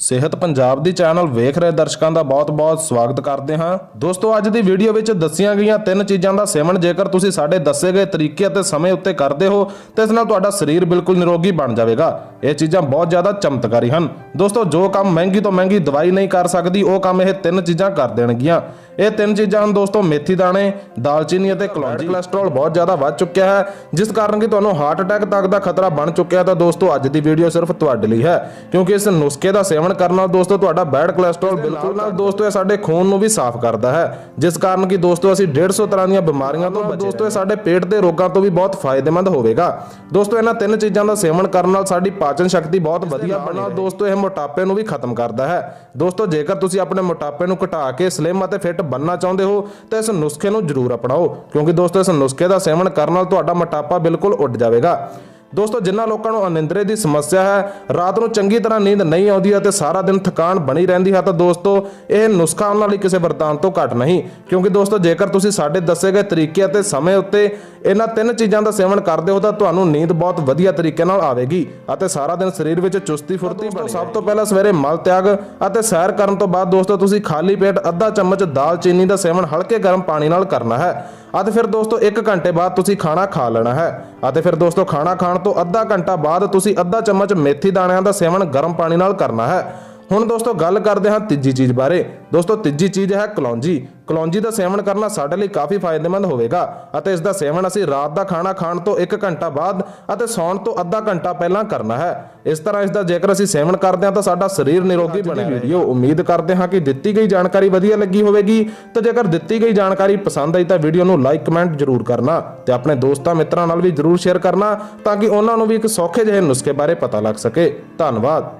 ਸਿਹਤ ਪੰਜਾਬ ਦੀ ਚੈਨਲ ਵੇਖ ਰਹੇ ਦਰਸ਼ਕਾਂ ਦਾ ਬਹੁਤ-ਬਹੁਤ ਸਵਾਗਤ ਕਰਦੇ ਹਾਂ। ਦੋਸਤੋ, ਅੱਜ ਦੀ ਵੀਡੀਓ ਵਿੱਚ ਦੱਸੀਆਂ ਗਈਆਂ ਤਿੰਨ ਚੀਜ਼ਾਂ ਦਾ ਸੇਵਨ ਜੇਕਰ ਤੁਸੀਂ ਸਾਡੇ ਦੱਸੇ ਗਏ ਤਰੀਕੇ ਅਤੇ ਸਮੇਂ ਉੱਤੇ ਕਰਦੇ ਹੋ, ਤਾਂ ਇਸ ਨਾਲ ਤੁਹਾਡਾ ਸਰੀਰ ਬਿਲਕੁਲ ਨਿਰੋਗੀ ਬਣ ਜਾਵੇਗਾ। ਇਹ ਚੀਜ਼ਾਂ ਬਹੁਤ ਜ਼ਿਆਦਾ ਚਮਤਕਾਰੀ ਹਨ। ਦੋਸਤੋ ਜੋ ਕੰਮ ਮਹਿੰਗੀ ਤੋਂ ਮਹਿੰਗੀ ਦਵਾਈ ਨਹੀਂ ਕਰ ਸਕਦੀ ਉਹ ਕੰਮ ਇਹ ਤਿੰਨ ਚੀਜ਼ਾਂ ਕਰ ਦੇਣਗੀਆਂ। ਇਹ ਤਿੰਨ ਚੀਜ਼ਾਂ ਹਨ ਦੋਸਤੋ ਮੇਥੀ ਦਾਣੇ ਦਾਲਚੀਨੀ ਅਤੇ ਕਲੌਂਜੀ। ਕੋਲੇਸਟ੍ਰੋਲ ਬਹੁਤ ਜ਼ਿਆਦਾ ਵੱਧ ਚੁੱਕਿਆ ਹੈ ਜਿਸ ਕਾਰਨ ਕਿ ਤੁਹਾਨੂੰ ਹਾਰਟ ਅਟੈਕ ਤੱਕ ਦਾ ਖਤਰਾ ਬਣ ਚੁੱਕਿਆ ਤਾਂ ਦੋਸਤੋ ਅੱਜ ਦੀ ਵੀਡੀਓ ਸਿਰਫ ਤੁਹਾਡੇ ਲਈ ਹੈ। ਕਿਉਂਕਿ ਇਸ ਨੁਸਖੇ ਦਾ ਸੇਵਨ ਕਰਨ ਨਾਲ ਦੋਸਤੋ ਤੁਹਾਡਾ ਬੈਡ ਕੋਲੇਸਟ੍ਰੋਲ ਬਿਲਕੁਲ ਨਾਲ ਦੋਸਤੋ ਇਹ ਸਾਡੇ ਖੂਨ ਨੂੰ ਵੀ ਸਾਫ਼ ਕਰਦਾ ਹੈ ਜਿਸ ਕਾਰਨ ਕਿ ਦੋਸਤੋ ਅਸੀਂ 150 ਤਰ੍ਹਾਂ ਦੀਆਂ ਬਿਮਾਰੀਆਂ ਤੋਂ ਦੋਸਤੋ ਇਹ ਸਾਡੇ ਪੇਟ ਦੇ ਰੋਗਾਂ ਤੋਂ ਵੀ ਬਹੁਤ ਫਾਇਦੇਮੰਦ ਹੋਵੇਗਾ। ਦੋਸਤੋ ਇਹਨਾਂ ਤਿੰਨ ਚੀਜ਼ਾਂ ਦਾ ਸੇਵਨ ਕਰਨ ਨਾਲ ਸਾਡੀ ਪਾਚਨ ਸ਼ਕਤੀ ਬਹੁਤ ਵਧੀਆ ਬਣਨਾ ਦੋਸਤੋ ਇਹ ਮੋਟਾਪੇ ਨੂੰ ਵੀ ਖਤਮ ਕਰਦਾ ਹੈ। ਦੋਸਤੋ ਜੇਕਰ ਤੁਸੀਂ ਆਪਣੇ ਮੋਟਾਪੇ ਨੂੰ ਘਟਾ ਕੇ ਸਲਿਮ ਅਤੇ ਫਿੱਟ ਬਣਨਾ ਚਾਹੁੰਦੇ ਹੋ ਤਾਂ ਇਸ ਨੁਸਖੇ ਨੂੰ ਜ਼ਰੂਰ ਅਪਣਾਓ। ਕਿਉਂਕਿ ਦੋਸਤੋ ਇਸ ਨੁਸਖੇ ਦਾ ਸੇਵਨ ਕਰਨ ਨਾਲ ਤੁਹਾਡਾ ਮੋਟਾਪਾ ਬਿਲਕੁਲ ਉੱਡ ਜਾਵੇਗਾ। ਦੋਸਤੋ ਜਿਨ੍ਹਾਂ ਲੋਕਾਂ ਨੂੰ ਅਨਿੰਦਰੇ ਦੀ ਸਮੱਸਿਆ ਹੈ ਰਾਤ ਨੂੰ ਚੰਗੀ ਤਰ੍ਹਾਂ ਨੀਂਦ ਨਹੀਂ ਆਉਂਦੀ ਅਤੇ ਸਾਰਾ ਦਿਨ ਥਕਾਨ ਬਣੀ ਰਹਿੰਦੀ ਹੈ ਤਾਂ ਦੋਸਤੋ ਇਹ ਨੁਸਖਾ ਉਹਨਾਂ ਲਈ ਕਿਸੇ ਵਰਤਾਨ ਤੋਂ ਘੱਟ ਨਹੀਂ। ਕਿਉਂਕਿ ਦੋਸਤੋ ਜੇਕਰ ਤੁਸੀਂ ਸਾਡੇ ਦੱਸੇ ਗਏ ਤਰੀਕੇ ਅਤੇ ਸਮੇਂ ਉੱਤੇ ਇਹਨਾਂ ਤਿੰਨ ਚੀਜ਼ਾਂ ਦਾ ਸੇਵਨ ਕਰਦੇ ਹੋ ਤਾਂ ਤੁਹਾਨੂੰ ਨੀਂਦ ਬਹੁਤ ਵਧੀਆ ਤਰੀਕੇ ਨਾਲ ਆਵੇਗੀ ਅਤੇ ਸਾਰਾ ਦਿਨ ਸਰੀਰ ਵਿੱਚ ਚੁਸਤੀ ਫੁਰਤੀ ਬਣੀ ਸਭ ਤੋਂ ਪਹਿਲਾਂ ਸਵੇਰੇ ਮਲ ਤਿਆਗ ਅਤੇ ਸੈਰ ਕਰਨ ਤੋਂ ਬਾਅਦ ਦੋਸਤੋ ਤੁਸੀਂ ਖਾਲੀ ਪੇਟ ਅੱਧਾ ਚਮਚ ਦਾਲਚੀਨੀ ਦਾ ਸੇਵਨ ਹਲਕੇ ਗਰਮ ਪਾਣੀ ਨਾਲ ਕਰਨਾ ਹੈ। ਅਤੇ ਫਿਰ ਦੋਸਤੋ 1 ਘੰਟੇ ਬਾਅਦ ਤੁਸੀਂ ਖਾਣਾ ਖਾ ਲੈਣਾ ਹੈ। ਅਤੇ ਫਿਰ ਦੋਸਤੋ ਖਾਣਾ ਖਾਣ ਤੋਂ ਅੱਧਾ ਘੰਟਾ ਬਾਅਦ ਤੁਸੀਂ ਅੱਧਾ ਚਮਚ ਮੇਥੀ ਦਾਣਿਆਂ ਦਾ ਸੇਵਨ ਗਰਮ ਪਾਣੀ ਨਾਲ ਕਰਨਾ ਹੈ। ਹੁਣ ਦੋਸਤੋ ਗੱਲ ਕਰਦੇ ਹਾਂ ਤੀਜੀ ਚੀਜ਼ ਬਾਰੇ। ਦੋਸਤੋ ਤੀਜੀ ਚੀਜ਼ ਹੈ ਕਲੌਂਜੀ। ਕਲੌਂਜੀ ਦਾ ਸੇਵਨ ਕਰਨਾ ਸਾਡੇ ਲਈ ਕਾਫੀ ਫਾਇਦੇਮੰਦ ਹੋਵੇਗਾ ਅਤੇ ਇਸ ਦਾ ਸੇਵਨ ਅਸੀਂ ਰਾਤ ਦਾ ਖਾਣਾ ਖਾਣ ਤੋਂ 1 ਘੰਟਾ ਬਾਅਦ ਅਤੇ ਸੌਣ ਤੋਂ ਅੱਧਾ ਘੰਟਾ ਪਹਿਲਾਂ ਕਰਨਾ ਹੈ। ਇਸ ਤਰ੍ਹਾਂ ਇਸ ਦਾ ਜੇਕਰ ਅਸੀਂ ਸੇਵਨ ਕਰਦੇ ਹਾਂ ਤਾਂ ਸਾਡਾ ਸਰੀਰ ਨਿਰੋਗੀ ਬਣੇਗਾ ਵੀਡੀਓ ਉਮੀਦ ਕਰਦੇ ਹਾਂ ਕਿ ਦਿੱਤੀ ਗਈ ਜਾਣਕਾਰੀ ਵਧੀਆ ਲੱਗੀ ਹੋਵੇਗੀ। ਤਾਂ ਜੇਕਰ ਦਿੱਤੀ ਗਈ ਜਾਣਕਾਰੀ ਪਸੰਦ ਆਈ ਤਾਂ ਵੀਡੀਓ ਨੂੰ ਲਾਈਕ ਕਮੈਂਟ ਜ਼ਰੂਰ ਕਰਨਾ ਤੇ ਆਪਣੇ ਦੋਸਤਾਂ ਮਿੱਤਰਾਂ ਨਾਲ ਵੀ ਜ਼ਰੂਰ ਸ਼ੇਅਰ ਕਰਨਾ ਤਾਂ ਕਿ ਉਹਨਾਂ ਨੂੰ ਵੀ ਇੱਕ ਸੌਖੇ ਜਿਹੇ ਨੁਸਖੇ ਬਾਰੇ ਪਤਾ ਲੱਗ ਸਕੇ। ਧੰਨਵਾਦ।